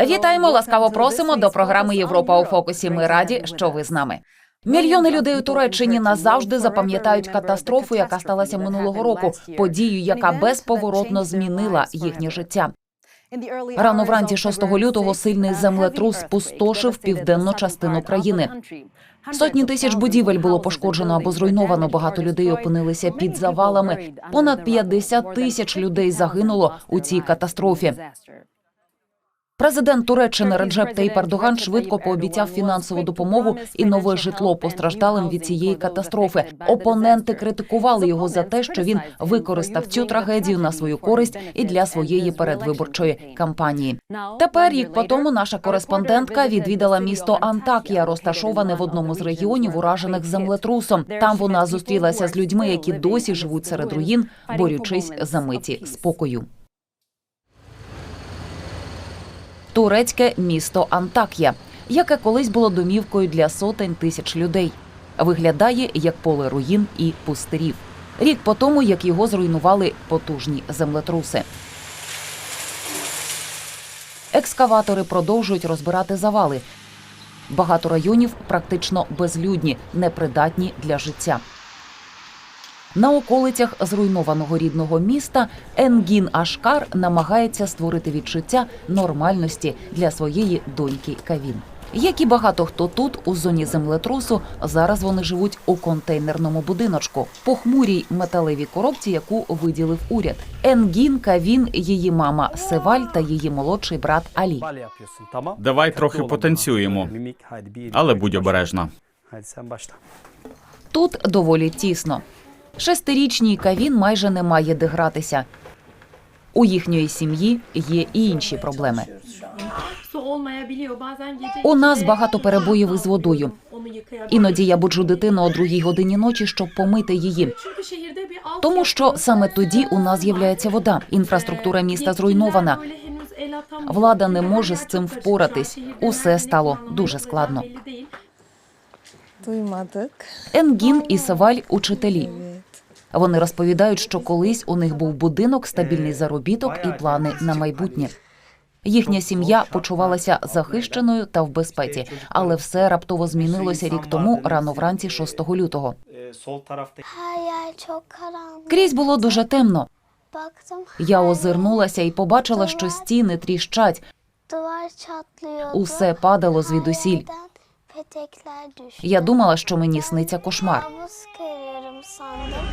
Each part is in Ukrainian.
Вітаємо, ласкаво просимо до програми Європа у фокусі. Ми раді, що ви з нами. Мільйони людей у Туреччині назавжди запам'ятають катастрофу, яка сталася минулого року, подію, яка безповоротно змінила їхнє життя. Рано вранці 6 лютого сильний землетрус спустошив південну частину країни. Сотні тисяч будівель було пошкоджено або зруйновано. Багато людей опинилися під завалами. Понад 50 тисяч людей загинуло у цій катастрофі. Президент Туреччини Реджеп Таїп Ердоган швидко пообіцяв фінансову допомогу і нове житло постраждалим від цієї катастрофи. Опоненти критикували його за те, що він використав цю трагедію на свою користь і для своєї передвиборчої кампанії. Тепер рік по тому наша кореспондентка відвідала місто Антакія, розташоване в одному з регіонів, уражених землетрусом. Там вона зустрілася з людьми, які досі живуть серед руїн, борючись за миті спокою. Турецьке місто Антакія, яке колись було домівкою для сотень тисяч людей. Виглядає як поле руїн і пустирів. Рік по тому, як його зруйнували потужні землетруси. Екскаватори продовжують розбирати завали. Багато районів практично безлюдні, непридатні для життя. На околицях зруйнованого рідного міста Енгін Ашкар намагається створити відчуття нормальності для своєї доньки Кавін. Як і багато хто тут, у зоні землетрусу, зараз вони живуть у контейнерному будиночку, похмурій металевій коробці, яку виділив уряд. Енгін, Кавін, її мама Севаль та її молодший брат Алі. Давай трохи потанцюємо. Але будь обережна. Тут доволі тісно. Шестирічній Кавін майже не має де гратися. У їхньої сім'ї є і інші проблеми. У нас багато перебоїв із водою. Іноді я буджу дитину о другій годині ночі, щоб помити її. Тому що саме тоді у нас з'являється вода. Інфраструктура міста зруйнована. Влада не може з цим впоратись. Усе стало дуже складно. Енгін і Саваль учителі. Вони розповідають, що колись у них був будинок, стабільний заробіток і плани на майбутнє. Їхня сім'я почувалася захищеною та в безпеці, але все раптово змінилося рік тому, рано вранці 6 лютого. Крізь було дуже темно. Я озирнулася і побачила, що стіни тріщать. Усе падало звідусіль. Petekler düştü. Я думала, що мені сниться кошмар. Kabus görüyorum sandım.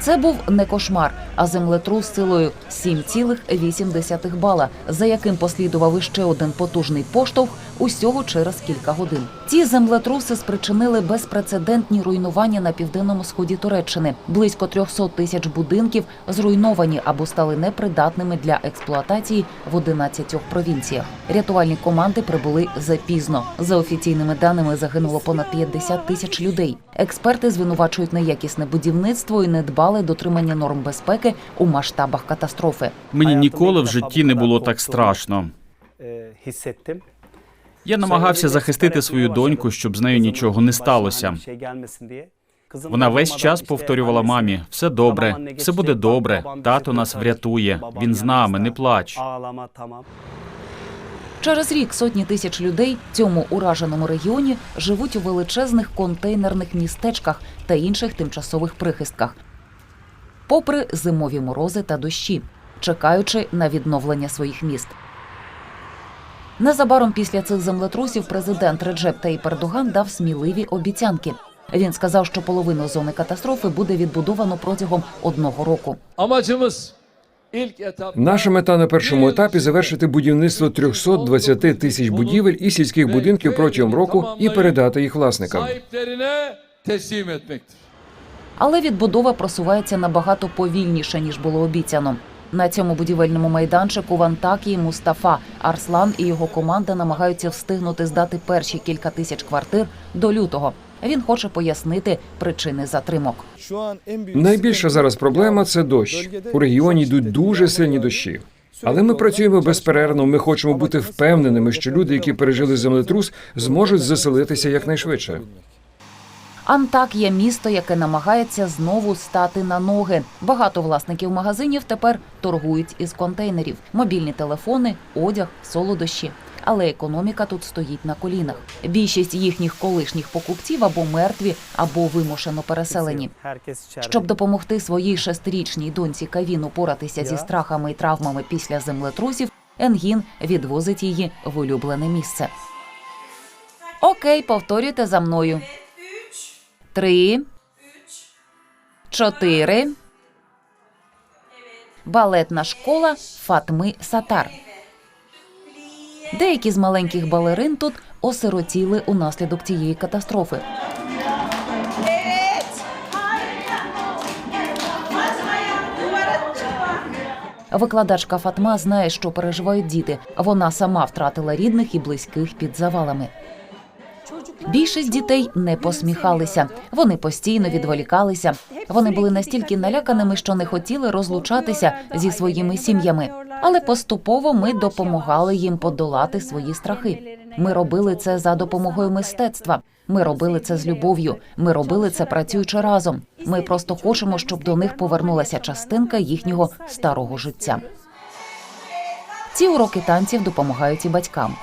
Це був не кошмар, а землетрус силою 7,8 бала, за яким послідував іще один потужний поштовх усього через кілька годин. Ці землетруси спричинили безпрецедентні руйнування на південному сході Туреччини. Близько 300 тисяч будинків зруйновані або стали непридатними для експлуатації в 11 провінціях. Рятувальні команди прибули запізно. За офіційними даними загинуло понад 50 тисяч людей. Експерти звинувачують неякісне будівництво і недбале дотримання норм безпеки у масштабах катастрофи. Мені ніколи в житті не було так страшно. Я намагався захистити свою доньку, щоб з нею нічого не сталося. Вона весь час повторювала мамі: все добре, все буде добре. Тато нас врятує. Він з нами, не плач. Через рік сотні тисяч людей в цьому ураженому регіоні живуть у величезних контейнерних містечках та інших тимчасових прихистках, попри зимові морози та дощі, чекаючи на відновлення своїх міст. Незабаром після цих землетрусів президент Реджеп Таїп Ердоган дав сміливі обіцянки. Він сказав, що половину зони катастрофи буде відбудовано протягом одного року. Etap Наша мета на першому етапі завершити будівництво 320 тисяч будівель і сільських будинків протягом року і передати їх власникам. Але відбудова просувається набагато повільніше ніж було обіцяно. На цьому будівельному майданчику в Антакії Мустафа Арслан і його команда намагаються встигнути здати перші кілька тисяч квартир до лютого. Він хоче пояснити причини затримок. Найбільша зараз проблема це дощ. У регіоні йдуть дуже сильні дощі. Але ми працюємо безперервно. Ми хочемо бути впевненими, що люди, які пережили землетрус, зможуть заселитися якнайшвидше. Антакія місто, яке намагається знову стати на ноги. Багато власників магазинів тепер торгують із контейнерів: мобільні телефони, одяг, солодощі. Але економіка тут стоїть на колінах. Більшість їхніх колишніх покупців або мертві, або вимушено переселені. Щоб допомогти своїй шестирічній доньці Кавін упоратися зі страхами і травмами після землетрусів, Енгін відвозить її в улюблене місце. Окей, повторюйте за мною. Три. Чотири. Балетна школа Фатми Сатар. Деякі з маленьких балерин тут осиротіли унаслідок цієї катастрофи. Викладачка Фатма знає, що переживають діти. Вона сама втратила рідних і близьких під завалами. Більшість дітей не посміхалися. Вони постійно відволікалися. Вони були настільки наляканими, що не хотіли розлучатися зі своїми сім'ями. Але поступово ми допомагали їм подолати свої страхи. Ми робили це за допомогою мистецтва. Ми робили це з любов'ю. Ми робили це працюючи разом. Ми просто хочемо, щоб до них повернулася частинка їхнього старого життя. Ці уроки танців допомагають і батькам.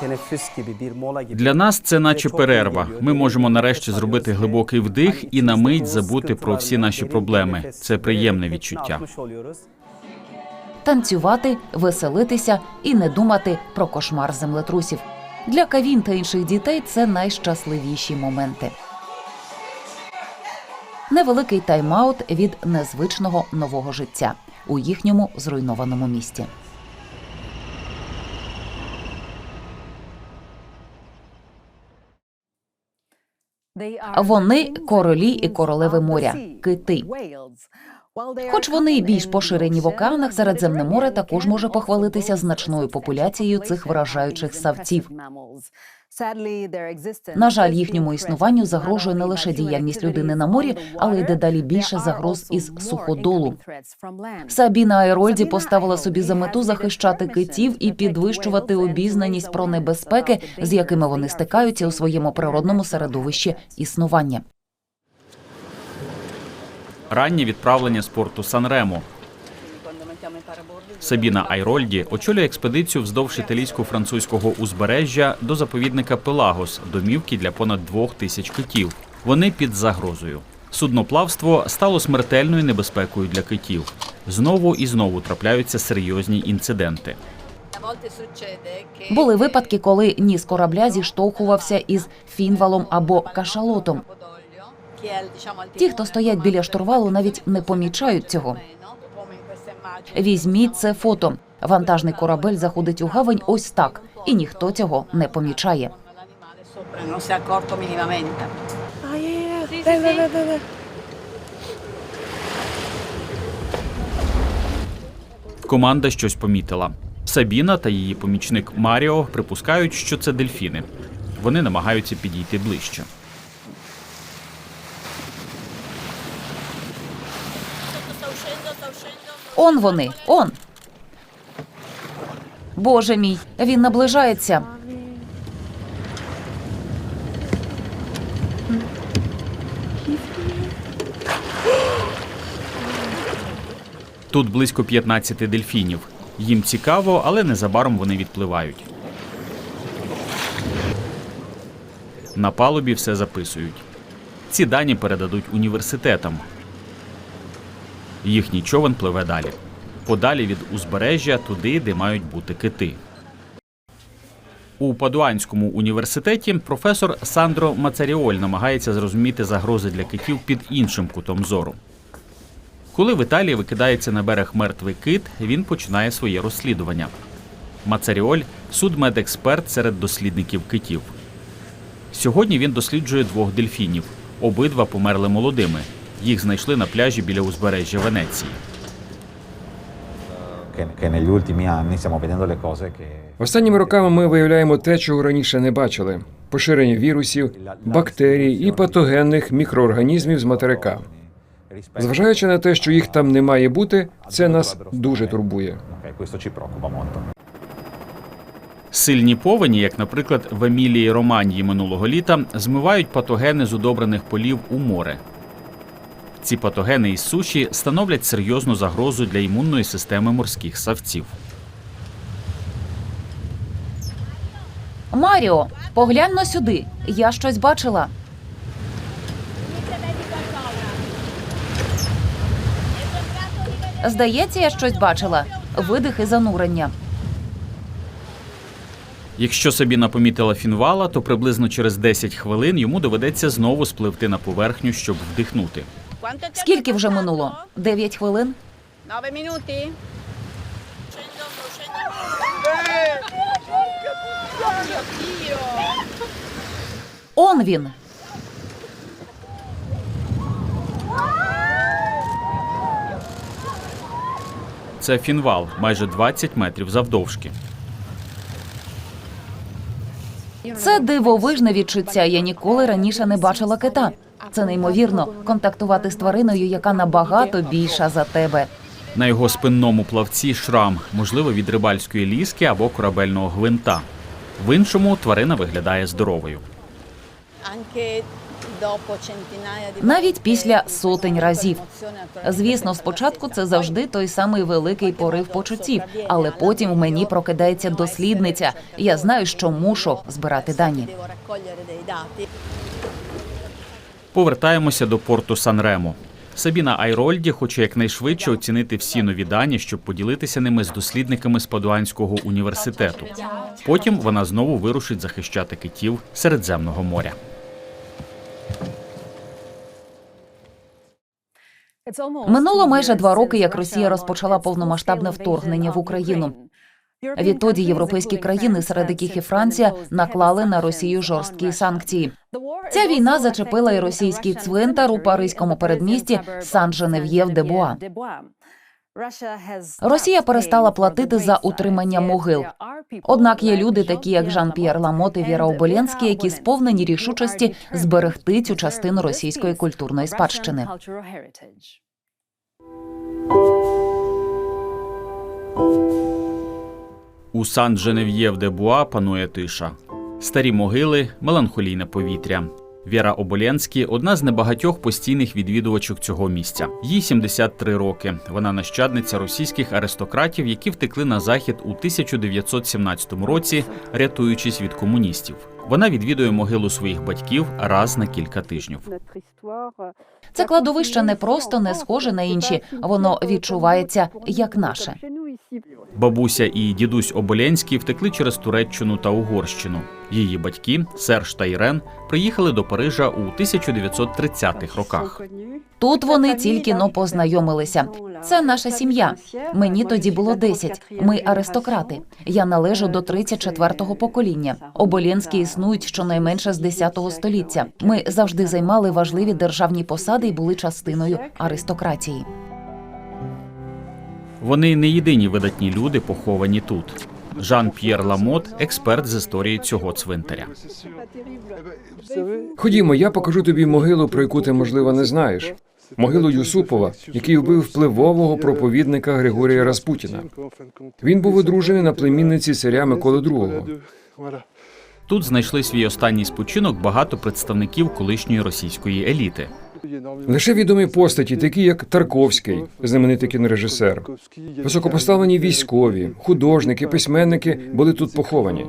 Teneffüs gibi bir mola gibi. Для нас це наче перерва. Ми можемо нарешті зробити глибокий вдих і на мить забути про всі наші проблеми. Це приємне відчуття. Танцювати, веселитися і не думати про кошмар землетрусів. Для Кавін та інших дітей це найщасливіші моменти. Невеликий тайм-аут від незвичного нового життя у їхньому зруйнованому місті. Вони королі і королеви моря, кити. Хоч вони і більш поширені в океанах, Середземне море також може похвалитися значною популяцією цих вражаючих савців. На жаль, їхньому існуванню загрожує не лише діяльність людини на морі, але й дедалі більше загроз із суходолу. Сабіна Айрольді поставила собі за мету захищати китів і підвищувати обізнаність про небезпеки, з якими вони стикаються у своєму природному середовищі існування. Раннє відправлення з порту Санремо. Сабіна Айрольді очолює експедицію вздовж італійсько-французького узбережжя до заповідника Пелагос, домівки для понад двох тисяч китів. Вони під загрозою. Судноплавство стало смертельною небезпекою для китів. Знову і знову трапляються серйозні інциденти. Були випадки, коли ніс корабля зіштовхувався із фінвалом або кашалотом. Ті, хто стоять біля штурвалу, навіть не помічають цього. Візьміть це фото. Вантажний корабель заходить у гавань ось так, і ніхто цього не помічає. Команда щось помітила. Сабіна та її помічник Маріо припускають, що це дельфіни. Вони намагаються підійти ближче. Он вони, он. Боже мій, він наближається. Тут близько 15 дельфінів. Їм цікаво, але незабаром вони відпливають. На палубі все записують. Ці дані передадуть університетам. Їхній човен пливе далі. Подалі від узбережжя туди, де мають бути кити. У Падуанському університеті професор Сандро Мацаріоль намагається зрозуміти загрози для китів під іншим кутом зору. Коли в Італії викидається на берег мертвий кит, він починає своє розслідування. Мацаріоль судмедексперт серед дослідників китів. Сьогодні він досліджує двох дельфінів. Обидва померли молодими. Їх знайшли на пляжі біля узбережжя Венеції. Останніми роками ми виявляємо те, чого раніше не бачили: поширення вірусів, бактерій і патогенних мікроорганізмів з материка. Зважаючи на те, що їх там не має бути, це нас дуже турбує. Сильні повені, як, наприклад, в Емілії Романії минулого літа, змивають патогени з удобрених полів у море. Ці патогени із суші становлять серйозну загрозу для імунної системи морських савців. Маріо, поглянь но сюди. Я щось бачила. Здається, я щось бачила. Видих і занурення. Якщо Сабіна помітила фінвала, то приблизно через 10 хвилин йому доведеться знову спливти на поверхню, щоб вдихнути. Скільки вже минуло? Дев'ять хвилин. Он він. Це фінвал, майже 20 метрів завдовжки. Це дивовижне відчуття. Я ніколи раніше не бачила кита. Це неймовірно контактувати з твариною, яка набагато більша за тебе. На його спинному плавці шрам, можливо, від рибальської ліски або корабельного гвинта. В іншому тварина виглядає здоровою. Навіть після сотень разів. Звісно, спочатку це завжди той самий великий порив почуттів, але потім в мені прокидається дослідниця. Я знаю, що мушу збирати дані. Повертаємося до порту Сан-Ремо. Сабіна Айрольді хоче якнайшвидше оцінити всі нові дані, щоб поділитися ними з дослідниками з Падуанського університету. Потім вона знову вирушить захищати китів Середземного моря. Минуло майже два роки, як Росія розпочала повномасштабне вторгнення в Україну. Відтоді європейські країни, серед яких і Франція, наклали на Росію жорсткі санкції. Ця війна зачепила і російський цвинтар у паризькому передмісті Сан-Женев'єв-де-Буа. Росія перестала платити за утримання могил. Однак є люди, такі як Жан-П'єр Ламот і Віра Оболенський, які сповнені рішучості зберегти цю частину російської культурної спадщини. У сан женев'єв де Буа панує тиша. Старі могили, меланхолійне повітря. Віра Оболєнський – одна з небагатьох постійних відвідувачок цього місця. Їй 73 роки. Вона нащадниця російських аристократів, які втекли на захід у 1917 році, рятуючись від комуністів. Вона відвідує могилу своїх батьків раз на кілька тижнів. Це кладовище не просто не схоже на інші, воно відчувається як наше. Бабуся і дідусь Оболенський втекли через Туреччину та Угорщину. Її батьки Серж та Ірен приїхали до Парижа у 1930-х роках. Тут вони тільки но познайомилися. Це наша сім'я. Мені тоді було 10. Ми аристократи. Я належу до 34-го покоління. Оболєнські існують щонайменше з 10 століття. Ми завжди займали важливі державні посади і були частиною аристократії. Вони не єдині видатні люди, поховані тут. Жан П'єр Ламот експерт з історії цього цвинтаря. Ходімо, я покажу тобі могилу, про яку ти, можливо, не знаєш. Могилу Юсупова, який вбив впливового проповідника Григорія Распутіна. Він був одружений на племінниці царя Миколи II. Тут знайшли свій останній спочинок багато представників колишньої російської еліти. Лише відомі постаті, такі як Тарковський, знаменитий кінорежисер, високопоставлені військові, художники, письменники були тут поховані.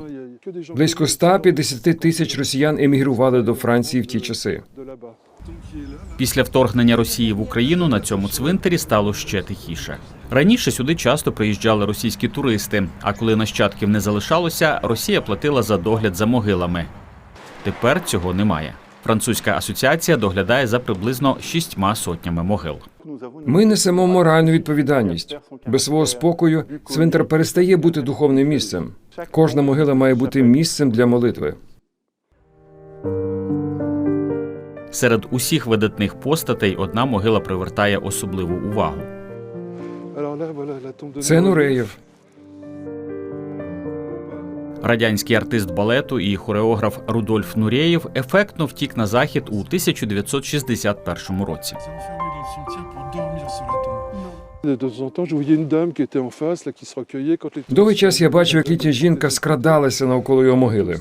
Близько 150 тисяч росіян емігрували до Франції в ті часи. Після вторгнення Росії в Україну на цьому цвинтарі стало ще тихіше. Раніше сюди часто приїжджали російські туристи, а коли нащадків не залишалося, Росія платила за догляд за могилами. Тепер цього немає. Французька асоціація доглядає за приблизно шістьма сотнями могил. Ми несемо моральну відповідальність. Без свого спокою цвинтар перестає бути духовним місцем. Кожна могила має бути місцем для молитви. Серед усіх видатних постатей одна могила привертає особливу увагу. Це Нуреєв. Радянський артист балету і хореограф Рудольф Нурєєв ефектно втік на захід у 1961 році. Довгий час я бачив, як літня жінка скрадалася навколо його могили.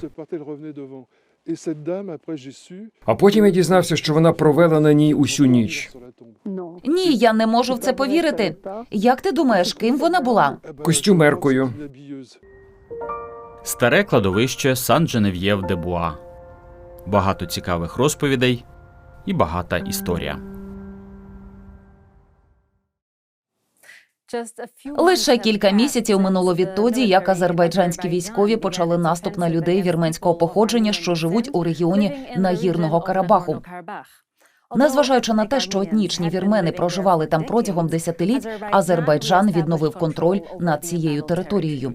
А потім я дізнався, що вона провела на ній усю ніч. Tombe. Ні, я не можу в це повірити. Як ти думаєш, ким вона була? Костюмеркою. Старе кладовище сан женев'єв де буа Багато цікавих розповідей і багата історія. Лише кілька місяців минуло відтоді, як азербайджанські військові почали наступ на людей вірменського походження, що живуть у регіоні Нагірного Карабаху. Незважаючи на те, що етнічні вірмени проживали там протягом десятиліть, Азербайджан відновив контроль над цією територією.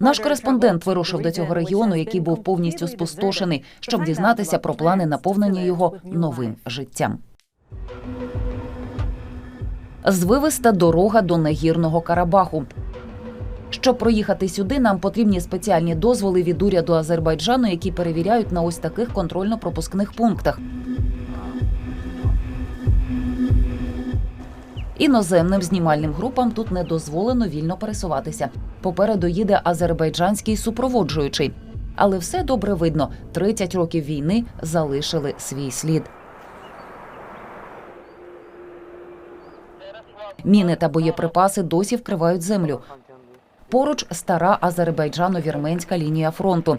Наш кореспондент вирушив до цього регіону, який був повністю спустошений, щоб дізнатися про плани наповнення його новим життям. Звивиста дорога до Нагірного Карабаху. Щоб проїхати сюди, нам потрібні спеціальні дозволи від уряду Азербайджану, які перевіряють на ось таких контрольно-пропускних пунктах. Іноземним знімальним групам тут не дозволено вільно пересуватися. Попереду їде азербайджанський супроводжуючий. Але все добре видно: 30 років війни залишили свій слід. Міни та боєприпаси досі вкривають землю. Поруч стара азербайджано-вірменська лінія фронту.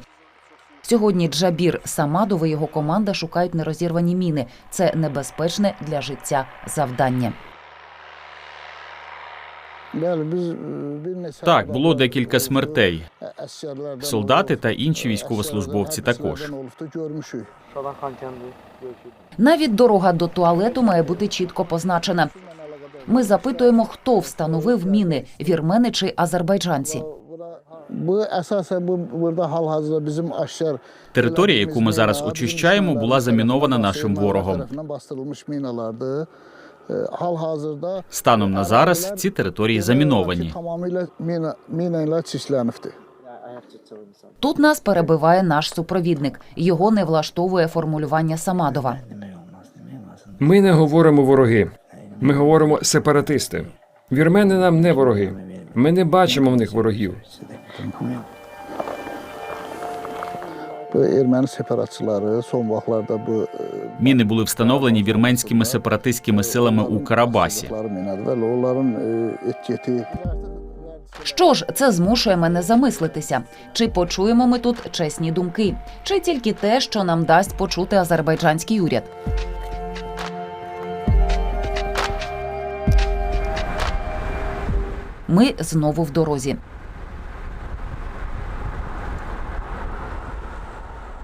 Сьогодні Джабір Самадов і його команда шукають нерозірвані міни. Це небезпечне для життя завдання. Так, було декілька смертей. Солдати та інші військовослужбовці також. Навіть дорога до туалету має бути чітко позначена. Ми запитуємо, хто встановив міни вірмени чи азербайджанці. Територія, яку ми зараз очищаємо, була замінована нашим ворогом. Станом на зараз ці території заміновані. Тут нас перебиває наш супровідник. Його не влаштовує формулювання Самадова. Ми не говоримо вороги. Ми говоримо сепаратисти. Вірмени нам не вороги. Ми не бачимо в них ворогів. E, Міни були встановлені вірменськими сепаратистськими силами у Карабасі. Що ж, це змушує мене замислитися, чи почуємо ми тут чесні думки, чи тільки те, що нам дасть почути азербайджанський уряд. Ми знову в дорозі.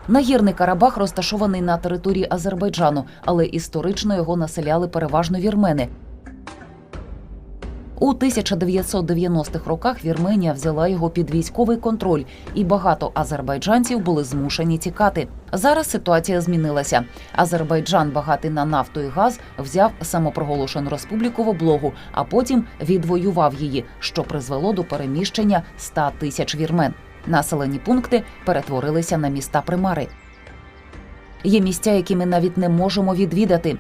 Нагірний Карабах розташований на території Азербайджану, але історично його населяли переважно вірмени. У 1990-х роках Вірменія взяла його під військовий контроль, і багато азербайджанців були змушені тікати. Зараз ситуація змінилася. Азербайджан, багатий на нафту і газ, взяв самопроголошену республіку в облогу, а потім відвоював її, що призвело до переміщення 100 тисяч вірмен. Населені пункти перетворилися на міста примари. Є місця, які ми навіть не можемо відвідати.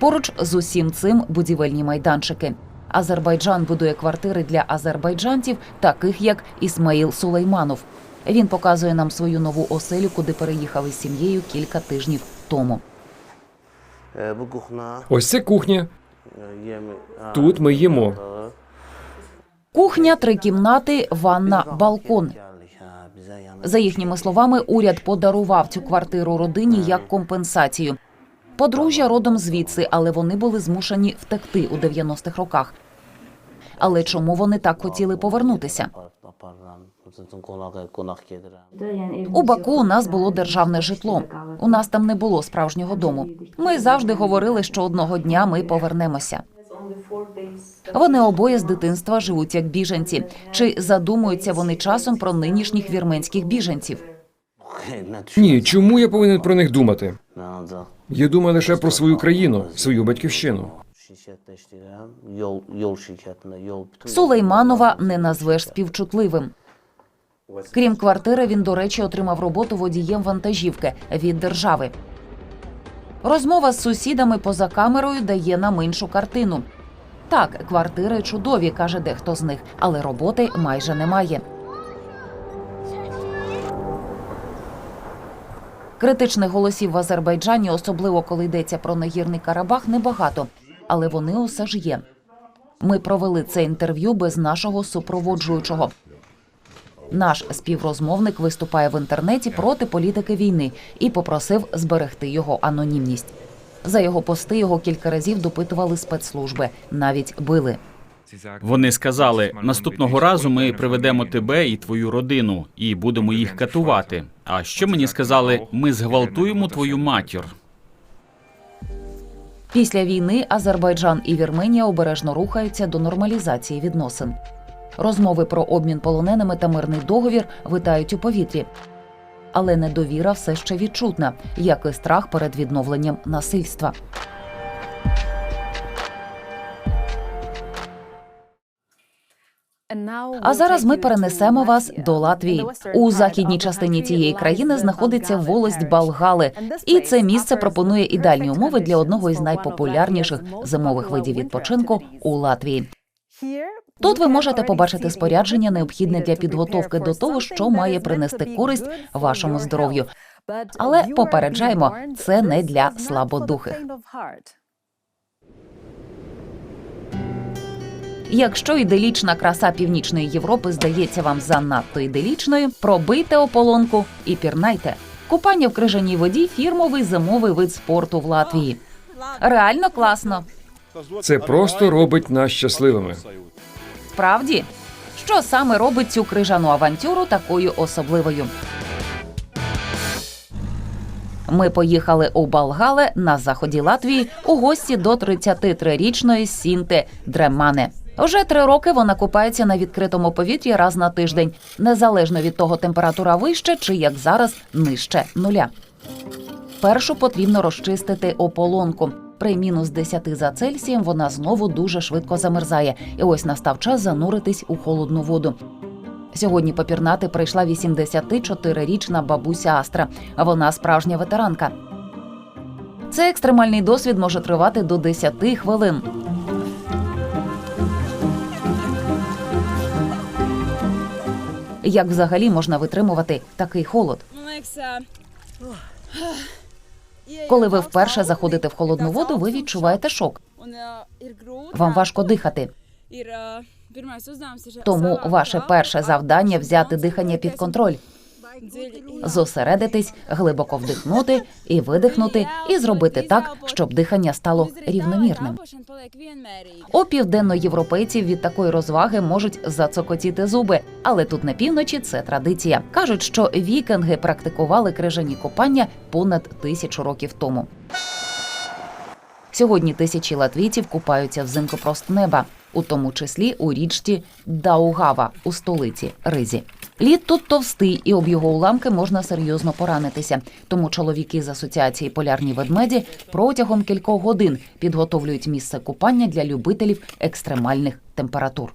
Поруч з усім цим будівельні майданчики. Азербайджан будує квартири для азербайджанців, таких як Ісмаїл Сулейманов. Він показує нам свою нову оселю, куди переїхав із сім'єю кілька тижнів тому. Ось це кухня. Тут ми їмо. Кухня, три кімнати, ванна, балкон. За їхніми словами, уряд подарував цю квартиру родині як компенсацію. Подружжя родом звідси, але вони були змушені втекти у 90-х роках. Але чому вони так хотіли повернутися? У Баку у нас було державне житло. У нас там не було справжнього дому. Ми завжди говорили, що одного дня ми повернемося. Вони обоє з дитинства живуть як біженці. Чи задумуються вони часом про нинішніх вірменських біженців? Ні, чому я повинен про них думати? Я думаю лише про свою країну, свою батьківщину. Сулейманова не назвеш співчутливим. Крім квартири, він, до речі, отримав роботу водієм вантажівки від держави. Розмова з сусідами поза камерою дає нам іншу картину. Так, квартири чудові, каже дехто з них, але роботи майже немає. Критичних голосів в Азербайджані, особливо коли йдеться про нагірний Карабах, небагато, але вони усе ж є. Ми провели це інтерв'ю без нашого супроводжуючого. Наш співрозмовник виступає в інтернеті проти політики війни і попросив зберегти його анонімність. За його пости його кілька разів допитували спецслужби, навіть били. Вони сказали: наступного разу ми приведемо тебе і твою родину, і будемо їх катувати. А що мені сказали? Ми зґвалтуємо твою матір. Після війни Азербайджан і Вірменія обережно рухаються до нормалізації відносин. Розмови про обмін полоненими та мирний договір витають у повітрі. Але недовіра все ще відчутна, як і страх перед відновленням насильства. А зараз ми перенесемо вас до Латвії. У західній частині цієї країни знаходиться волость Болгали, і це місце пропонує ідеальні умови для одного із найпопулярніших зимових видів відпочинку у Латвії. Тут ви можете побачити спорядження, необхідне для підготовки до того, що має принести користь вашому здоров'ю. Але попереджаємо, це не для слабодухих. Якщо іделічна краса північної Європи здається вам занадто іделічною, пробийте ополонку і пірнайте. Купання в крижаній воді фірмовий зимовий вид спорту в Латвії. Реально класно. Це просто робить нас щасливими. Справді, що саме робить цю крижану авантюру такою особливою? Ми поїхали у Балгале на заході Латвії у гості до 33-річної Сінти Дремане. Уже три роки вона купається на відкритому повітрі раз на тиждень, незалежно від того, температура вище чи як зараз нижче нуля. Першу потрібно розчистити ополонку. При мінус 10 за Цельсієм вона знову дуже швидко замерзає, і ось настав час зануритись у холодну воду. Сьогодні попірнати прийшла 84-річна бабуся Астра, а вона справжня ветеранка. Цей екстремальний досвід може тривати до 10 хвилин. Як взагалі можна витримувати такий холод? Коли ви вперше заходите в холодну воду, ви відчуваєте шок. Вам важко дихати. Тому ваше перше завдання взяти дихання під контроль, зосередитись, глибоко вдихнути і видихнути, і зробити так, щоб дихання стало рівномірним. У південноєвропейців від такої розваги можуть зацокотіти зуби, але тут на півночі це традиція. кажуть, що вікінги практикували крижані купання понад тисячу років тому. Сьогодні тисячі латвійців купаються взимку просто неба, у тому числі у річці Даугава у столиці Ризі. Лід тут товстий, і об його уламки можна серйозно поранитися. Тому чоловіки з асоціації полярні ведмеді протягом кількох годин підготовлюють місце купання для любителів екстремальних температур.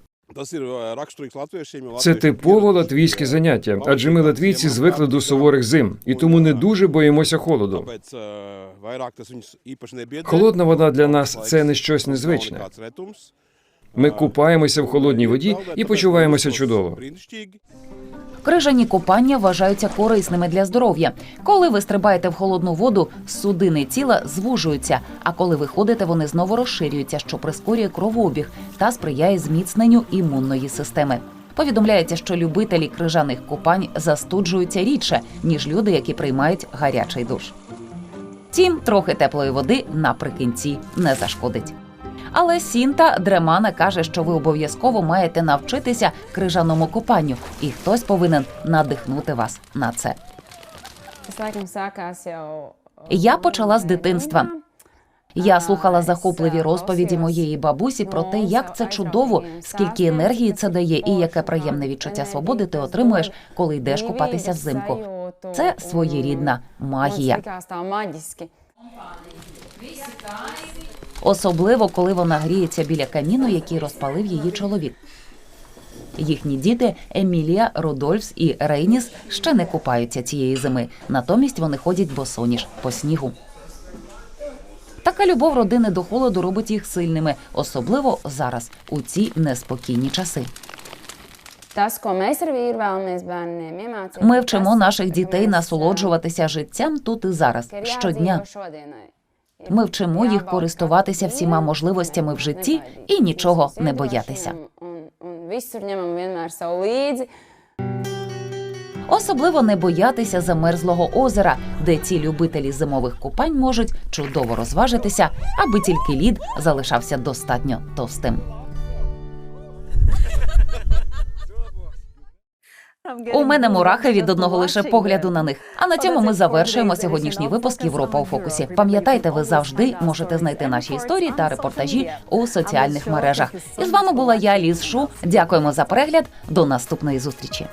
Це типово латвійське заняття, адже ми латвійці звикли до суворих зим і тому не дуже боїмося холоду. Холодна вода для нас це не щось незвичне. Ми купаємося в холодній воді і почуваємося чудово. Крижані купання вважаються корисними для здоров'я. Коли ви стрибаєте в холодну воду, судини тіла звужуються, а коли виходите, вони знову розширюються, що прискорює кровообіг та сприяє зміцненню імунної системи. Повідомляється, що любителі крижаних купань застуджуються рідше, ніж люди, які приймають гарячий душ. Втім, трохи теплої води наприкінці не зашкодить. Але Сінта Дремана каже, що ви обов'язково маєте навчитися крижаному купанню, і хтось повинен надихнути вас на це. Я почала з дитинства. Я слухала захопливі розповіді моєї бабусі про те, як це чудово, скільки енергії це дає, і яке приємне відчуття свободи ти отримуєш, коли йдеш купатися взимку. Це своєрідна магія. Особливо, коли вона гріється біля каміну, який розпалив її чоловік. Їхні діти Емілія, Рудольфс і Рейніс ще не купаються цієї зими. Натомість вони ходять босоніж по снігу. Така любов родини до холоду робить їх сильними, особливо зараз, у ці неспокійні часи. Ми вчимо наших дітей насолоджуватися життям тут і зараз, щодня. Ми вчимо їх користуватися всіма можливостями в житті і нічого не боятися. Особливо не боятися замерзлого озера, де ці любителі зимових купань можуть чудово розважитися, аби тільки лід залишався достатньо товстим. У мене мурахи від одного лише погляду на них. А на цьому ми завершуємо сьогоднішній випуск Європа у фокусі. Пам'ятайте, ви завжди можете знайти наші історії та репортажі у соціальних мережах. І з вами була я, Ліз Шу. Дякуємо за перегляд. До наступної зустрічі.